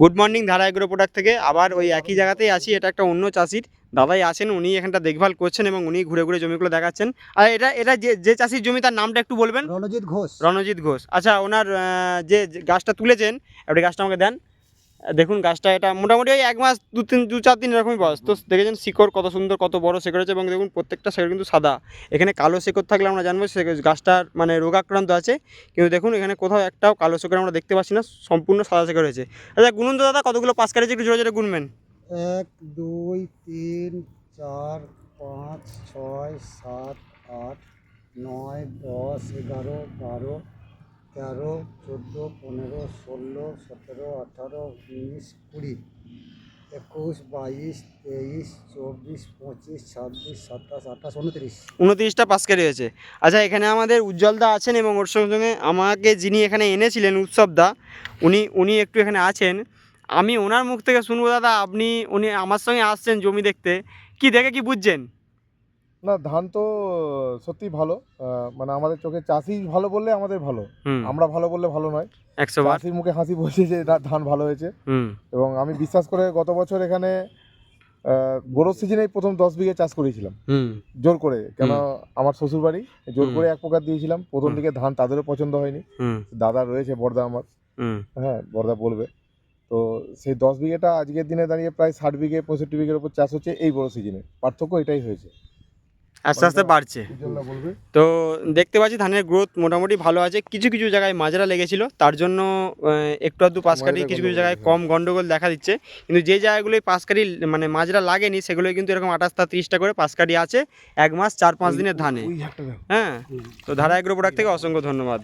Good morning Dhara agro product থেকে। আবার ওই একই জায়গাতেই আছি এটা একটা অন্য চাষির। দাদাই আছেন উনি এখানটা দেখভাল করছেন এবং উনি ঘুরে ঘুরে জমিগুলো দেখাচ্ছেন। আর এটা এটা যে যে চাষির জমি তার নামটা একটু বলবেন? রণজিৎ ঘোষ। রণজিৎ ঘোষ। আচ্ছা ওনার যে গাছটা তুলেছেন আপনি গাছটা আমাকে দেন। দেখুন গাছটা এটা মোটামুটি ওই এক মাস দু তিন, দু চার দিন এরকমই বয়স। তো দেখেছেন শিকড় কত সুন্দর, কত বড় শিকড় হয়েছে এবং দেখুন প্রত্যেকটা শিকড় কিন্তু সাদা। এখানে কালো শিকড় থাকলে আমরা জানব সে গাছটার মানে রোগাক্রান্ত আছে। কিন্তু দেখুন এখানে কোথাও একটাও কালো শিকড় আমরা দেখতে পাচ্ছি না, সম্পূর্ণ সাদা শিকড় হয়েছে। আচ্ছা গুনুন তো দাদা, কতগুলো পাস কাটিয়েছে একটু জোরে জোরে গুনবেন? এক, দুই, তিন, চার, পাঁচ, ছয়, সাত, আট, নয়, দশ, এগারো, বারো তেরো, চোদ্দ, পনেরো, ষোলো, সতেরো, আঠারো, উনিশ, কুড়ি, একুশ, বাইশ, তেইশ, চব্বিশ, পঁচিশ, ছাব্বিশ, সাতাশ, আঠাশ, উনত্রিশ। উনত্রিশটা পাসকারি হয়েছে। আচ্ছা এখানে আমাদের উজ্জ্বলদা আছেন এবং ওর সঙ্গে সঙ্গে আমাকে যিনি এখানে এনেছিলেন, উৎসবদা, উনি উনি একটু এখানে আছেন। আমি ওনার মুখ থেকে শুনব, দাদা, আপনি, উনি আমার সঙ্গে আসছেন জমি দেখতে। কি দেখে কি বুঝছেন? না ধান তো সত্যি ভালো। মানে আমাদের চোখে চাষি ভালো বললে আমাদের ভালো। আমরা ভালো বললে ভালো নয়। চাষির মুখে হাসি বসে যে ধান ভালো হয়েছে। এবং আমি বিশ্বাস করে গত বছর এখানে গরুর সিজনে প্রথম দশ বিঘে চাষ করেছিলাম। জোর করে কেন আমার শ্বশুর বাড়ি জোর করে এক প্রকার দিয়েছিলাম। প্রথম দিকে ধান তাদেরও পছন্দ হয়নি। দাদা রয়েছে বর্দা আমার। হুম। হ্যাঁ বর্দা বলবে। তো সেই দশ বিঘেটা আজকের দিনে দাঁড়িয়ে প্রায় ষাট বিঘে পঁয়ষট্টি বিঘের উপর চাষ হচ্ছে এই বড় সিজনে। পার্থক্য এটাই হয়েছে। আস্তে আস্তে বাড়ছে। তো দেখতে পাচ্ছি ধানের গ্রোথ মোটামুটি ভালো আছে। কিছু কিছু জায়গায় মাজরা লেগেছিল তার জন্য একটু আধটু পাশ কিছু কিছু জায়গায়। কম গন্ডগোল দেখা দিচ্ছে। কিন্তু যে জায়গাগুলোই পাশ কাটি মানে মাজরা লাগেনি সেগুলোই কিন্তু এরকম আঠাশটা তিরিশটা করে পাশ কাটি আছে এক মাস চার পাঁচ দিনের ধানে। হ্যাঁ তো ধারা এগ্রো প্রোডাক্ট থেকে অসংখ্য ধন্যবাদ।